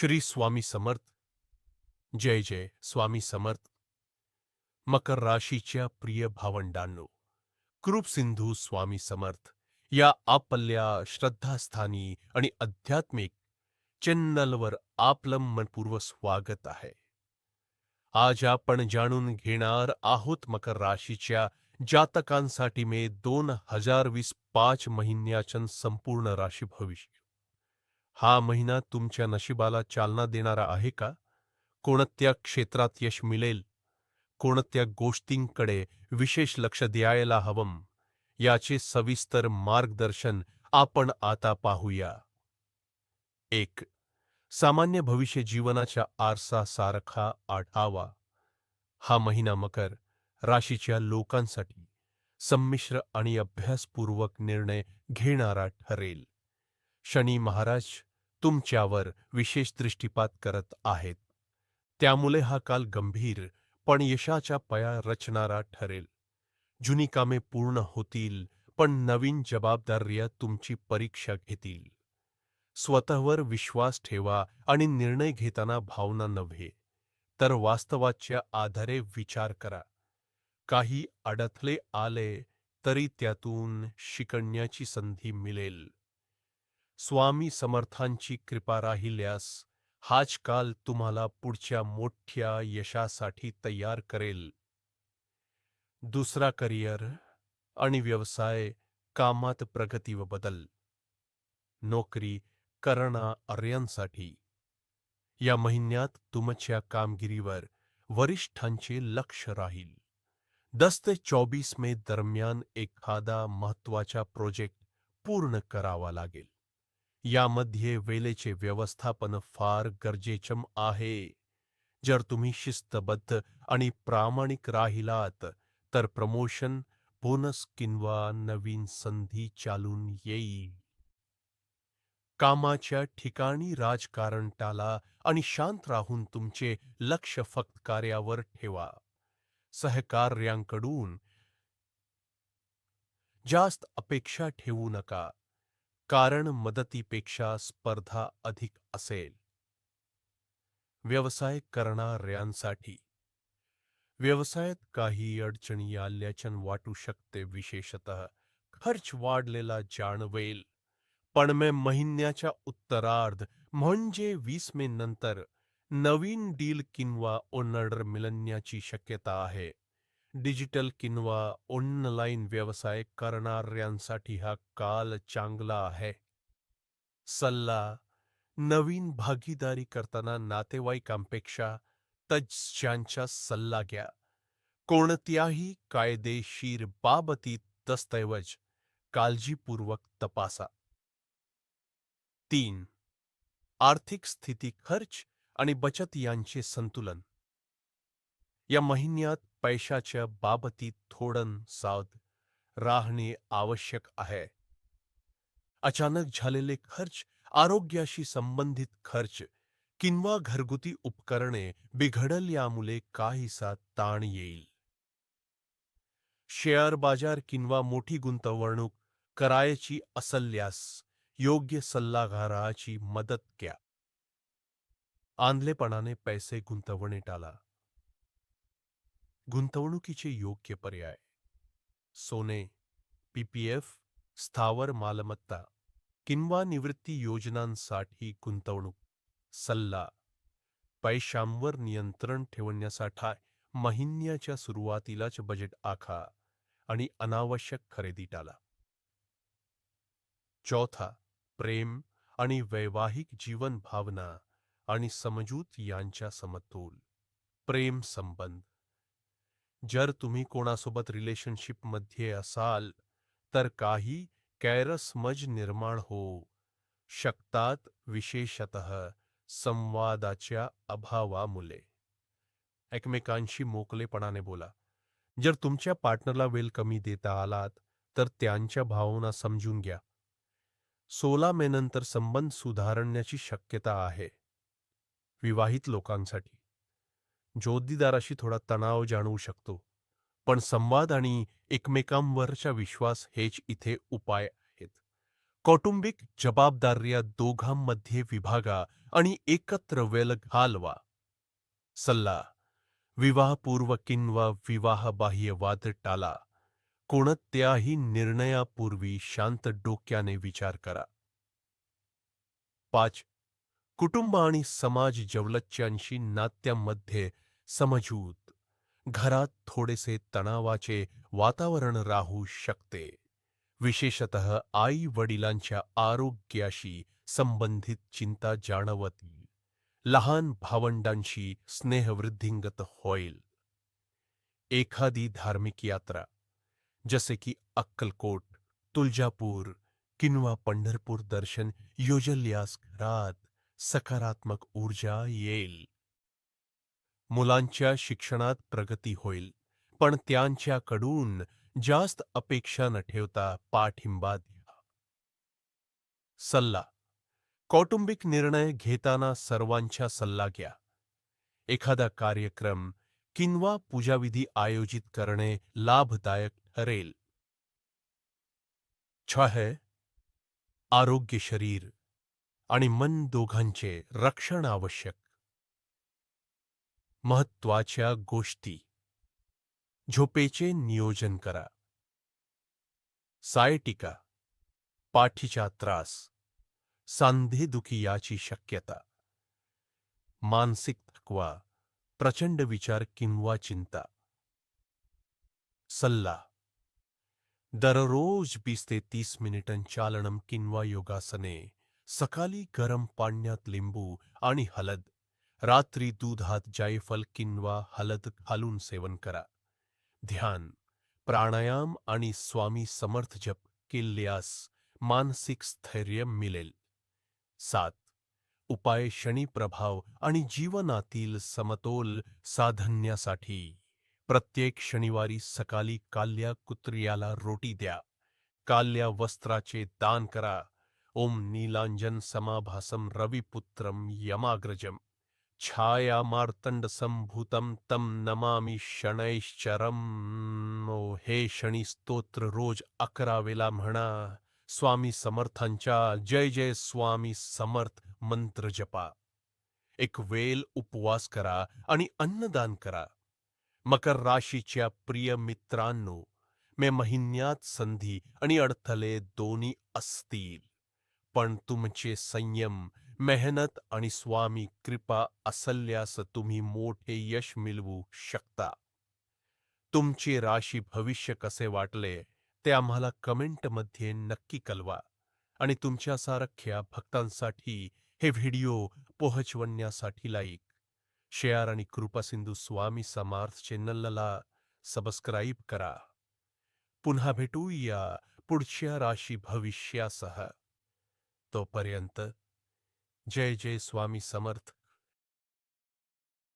श्री स्वामी समर्थ. जय जय स्वामी समर्थ. मकर राशीच्या प्रिय भावंडांनो कृप सिंधू स्वामी समर्थ या आपल्या श्रद्धास्थानी आणि आध्यात्मिक चॅनलवर आपलं मनपूर्व स्वागत आहे. आज आपण जाणून घेणार आहोत मकर राशीच्या जातकांसाठी मे दोन हजार वीस पाच महिन्याच्या संपूर्ण राशी भविष्य. हा महिना तुमच्या नशिबाला चालना देणारा आहे का? कोणत्या क्षेत्रात यश मिळेल? कोणत्या गोष्टींकडे विशेष लक्ष द्यायला हवं? याचे सविस्तर मार्गदर्शन आपण आता पाहूया. एक सामान्य भविष्य जीवनाच्या आरसा सारखा आढावा. हा महिना मकर राशीच्या लोकांसाठी संमिश्र आणि अभ्यासपूर्वक निर्णय घेणारा ठरेल. शनी महाराज तुमच्यावर विशेष दृष्टीपात करत आहेत. त्यामुळे हा काल गंभीर पण यशाच्या पया रचणारा ठरेल. जुनी कामे पूर्ण होतील पण नवीन जबाबदार्या तुमची परीक्षा घेतील. स्वतःवर विश्वास ठेवा आणि निर्णय घेताना भावना नव्हे तर वास्तवाच्या आधारे विचार करा. काही अडथळे आले तरी त्यातून शिकण्याची संधी मिळेल. स्वामी समर्थांची कृपा राहिल्यास हाच काल तुम्हाला पुढच्या मोठ्या यशासाठी तयार करेल. दुसरा करिअर आणि व्यवसाय कामात प्रगती व बदल. नोकरी करणा अर्यांसाठी या महिन्यात तुमच्या कामगिरीवर वरिष्ठांचे लक्ष राहील. दस ते चोवीस मे दरम्यान एखादा महत्त्वाचा प्रोजेक्ट पूर्ण करावा लागेल. यामध्ये वेळेचे व्यवस्थापन फार गरजेचं आहे. जर तुम्ही शिस्तबद्ध आणि प्रामाणिक राहिलात तर प्रमोशन बोनस किंवा नवीन संधी चालून येईल. कामाच्या ठिकाणी राजकारण टाला आणि शांत राहून तुमचे लक्ष फक्त कार्यावर ठेवा. सहकार्यांकडून जास्त अपेक्षा ठेवू नका. कारण मदतीपेक्षा स्पर्धा अधिक असेल. व्यवसाय करणाऱ्यांसाठी. व्यवसायात काही अडचणी आल्याचन वाटू शकते विशेषतः खर्च वाढलेला जाणवेल. पण मे महिन्याच्या उत्तरार्ध म्हणजे वीस मे नंतर नवीन डील किंवा ओनर्डर मिळण्याची शक्यता आहे. डिजिटल किंवा ऑनलाईन व्यवसाय करणाऱ्यांसाठी हा काल चांगला आहे. सल्ला नवीन भागीदारी करताना नातेवाईकांपेक्षा तज्ज्ञांचा सल्ला घ्या. कोणत्याही कायदेशीर बाबतीत दस्तऐवज काळजीपूर्वक तपासा. तीन आर्थिक स्थिती खर्च आणि बचत यांचे संतुलन. या महिन्यात पैशाच्या बाबतीत थोडं सावध राहणे आवश्यक आहे. अचानक झालेले खर्च आरोग्याशी संबंधित खर्च किंवा घरगुती उपकरणे बिघडल यामुळे काहीसा ताण येईल. शेअर बाजार किंवा मोठी गुंतवणूक करायची असल्यास योग्य सल्लागाराची मदत घ्या. आंधलेपणाने पैसे गुंतवणे टाला गुंतवणुकीचे योग्य पर्याय. सोने पीपीएफ स्थावर मालमत्ता किंवा निवृत्ती योजनांसाठी गुंतवणूक सल्ला. पैशांवर नियंत्रण ठेवण्यासाठी महिन्याच्या सुरुवातीलाच बजेट आखा आणि अनावश्यक खरेदी टाला. चौथा प्रेम आणि वैवाहिक जीवन भावना आणि समजूत यांच्या समतोल. प्रेम संबंध. जर तुम्ही कोणासोबत रिलेशनशिपमध्ये असाल तर काही कॅरसमज निर्माण होऊ शकतात विशेषतः संवादाच्या अभावामुळे एकमेकांशी मोकलेपणाने बोला. जर तुमच्या पार्टनरला वेल कमी देता आलात तर त्यांच्या भावना समजून घ्या. सोळा मे नंतर संबंध सुधारण्याची शक्यता आहे. विवाहित लोकांसाठी. जोडीदाराशी थोडा तणाव जाणवू शकतो. पण संवाद आणि एकमेकांवरचा विश्वास हेच इथे उपाय आहेत. कौटुंबिक जबाबदाऱ्या दोघांमध्ये विभागा आणि एकत्र वेल घालवा सल्ला विवाहपूर्व किंवा विवाहबाह्य वाद टाला. कोणत्याही निर्णयापूर्वी शांत डोक्याने विचार करा. पाच कुटुंब आणि समाज जवलच्यांशी नात्यामध्ये समजूत. घरात थोडेसे तणावाचे वातावरण राहू शकते. विशेषतः आई वडिलांच्या आरोग्याशी संबंधित चिंता जाणवतील लहान भावंडांशी स्नेहवृद्धिंगत होईल. एखादी धार्मिक यात्रा, जसे की अक्कलकोट, तुळजापूर, किंवा पंढरपूर दर्शन योजल्यास घरात सकारात्मक ऊर्जा येईल. मुलांच्या शिक्षणात प्रगती होईल, पण त्यांच्याकडून जास्त अपेक्षा न ठेवता पाठिंबा द्या. सल्ला. कौटुंबिक निर्णय घेताना सर्वांचा सल्ला घ्या. एखादा कार्यक्रम किंवा पूजाविधी आयोजित करणे लाभदायक ठरेल. छह. आरोग्य शरीर. आणि मन दोघांचे रक्षण आवश्यक. महत्वाच्या गोष्टी. झोपेचे नियोजन करा. सायटिका. पाठीचा त्रास. सांधेदुखी याची शक्यता. मानसिक थकवा. प्रचंड विचार किंवा चिंता. सल्ला. दररोज वीस ते तीस मिनिटं चालणम किंवा योगासने सकाळी गरम पाण्यात लिंबू आणि हलद. रात्री दुधात जायफल किंवा हलद घालून सेवन करा. ध्यान. प्राणायाम आणि स्वामी समर्थ जप केल्यास मानसिक स्थैर्य मिळेल. सात. उपाय शनी प्रभाव आणि जीवनातील समतोल साधण्यासाठी. प्रत्येक शनिवारी सकाळी काल्या कुत्र्याला रोटी द्या. काल्या वस्त्राचे दान करा. ओम नीलांजन समाभासम रविपुत्रम यमाग्रजम छाया मार्तंड संभूतम तम नमामि शनैश्चरम। ओ हे शनी स्तोत्र रोज अकरा वेळा म्हणा। स्वामी समर्थांच्या जय जय स्वामी समर्थ मंत्र जपा। एक वेल उपवास करा आणि अन्नदान करा। मकर राशीच्या प्रिय मित्रांनो, मे महिन्यात संधी आणि अडथळे दोन्ही असतील। पण तुमचे संयम मेहनत आणि स्वामी कृपा असल्यास तुम्ही मोठे यश मिळवू शकता. तुमचे राशी भविष्य कसे वाटले ते आम्हाला कमेंटमध्ये नक्की कळवा आणि तुमच्यासारख्या भक्तांसाठी हे व्हिडिओ पोहोचवण्यासाठी लाईक शेअर आणि कृपासिंधू स्वामी समर्थ चॅनलला सबस्क्राईब करा. पुन्हा भेटूया पुढच्या राशी भविष्यासह. तोपर्यंत. जय जय स्वामी समर्थ.